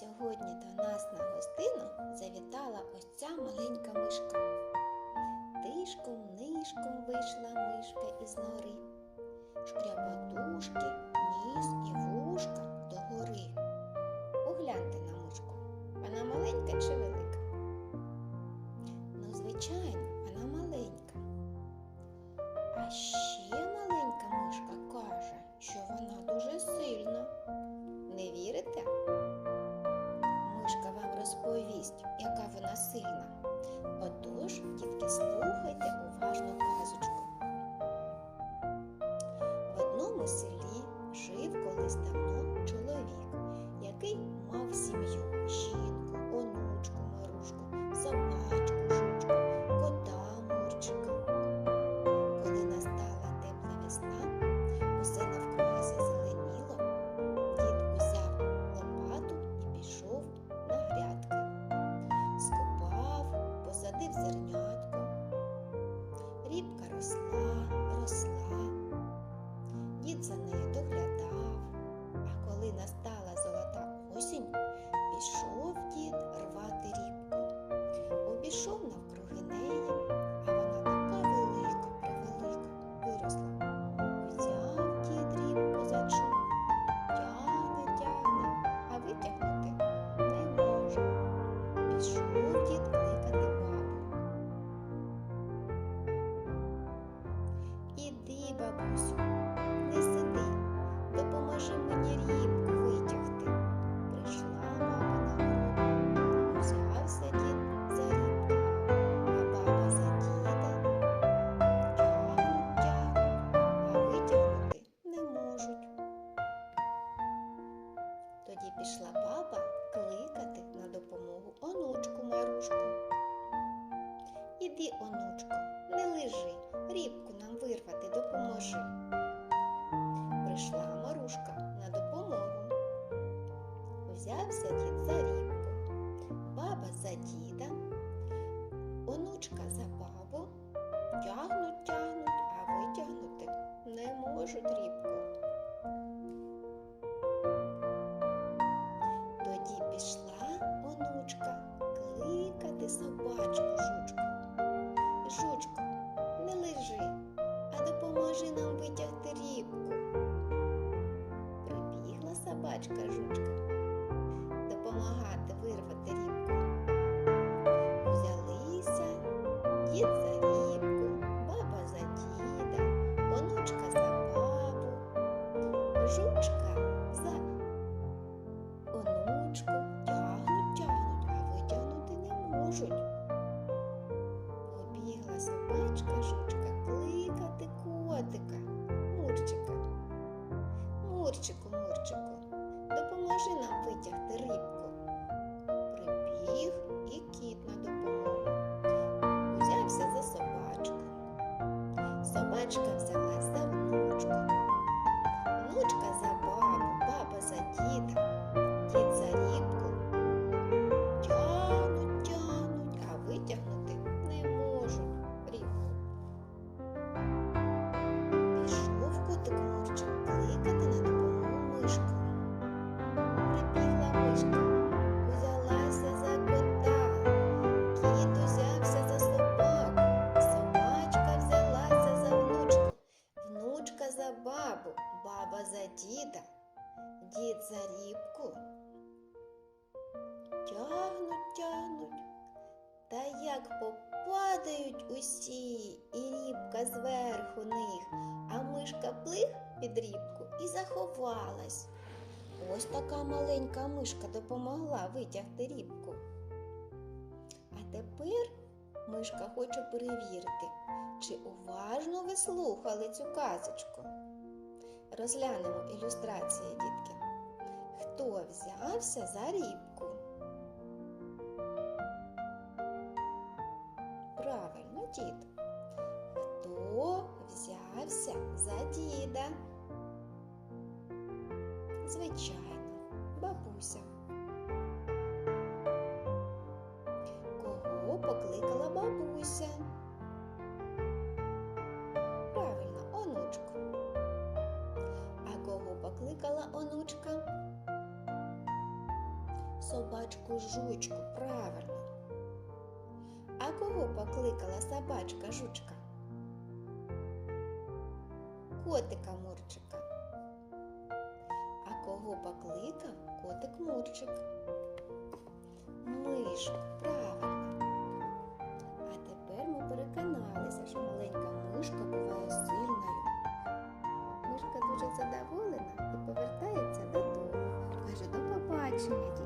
Сьогодні до нас на гостину завітала ось ця маленька мишка. Тишком нишком вийшла мишка із нори. Шкрябатушки, ніс і вушка догори. Погляньте на мишку. Вона маленька чи велика? та сильна. Отож, діти Тоді пішла баба кликати на допомогу онучку Марушку. Іди, онучко, не лежи, рібку нам вирвати допоможи. Прийшла Марушка на допомогу. Взявся собачка жучка допомагати вирвати рібку. Взялися дід за рібку, баба за діда, онучка за бабу, жучка за онучку тягнуть, тягнуть, а витягнути не можуть. Витягти рибку. Дід за рібку. Тягнуть, тягнуть, та як попадають усі, і рібка зверху них, а мишка плих під рібку і заховалась. Ось така маленька мишка допомогла витягти рібку. А тепер мишка хоче перевірити, чи уважно ви слухали цю казочку. Розглянемо ілюстрації, дітки. Хто взявся за рібку? Правильно, дід. Хто взявся за діда? Звичайно, бабуся. собачку жучку, правильно. А кого покликала собачка жучка? Котика Мурчика. А кого покликав котик Мурчик? Мишку, правильно. А тепер ми переконалися, що маленька мишка буває сильною. Мишка дуже задоволена і повертається додому. Каже, до побачення.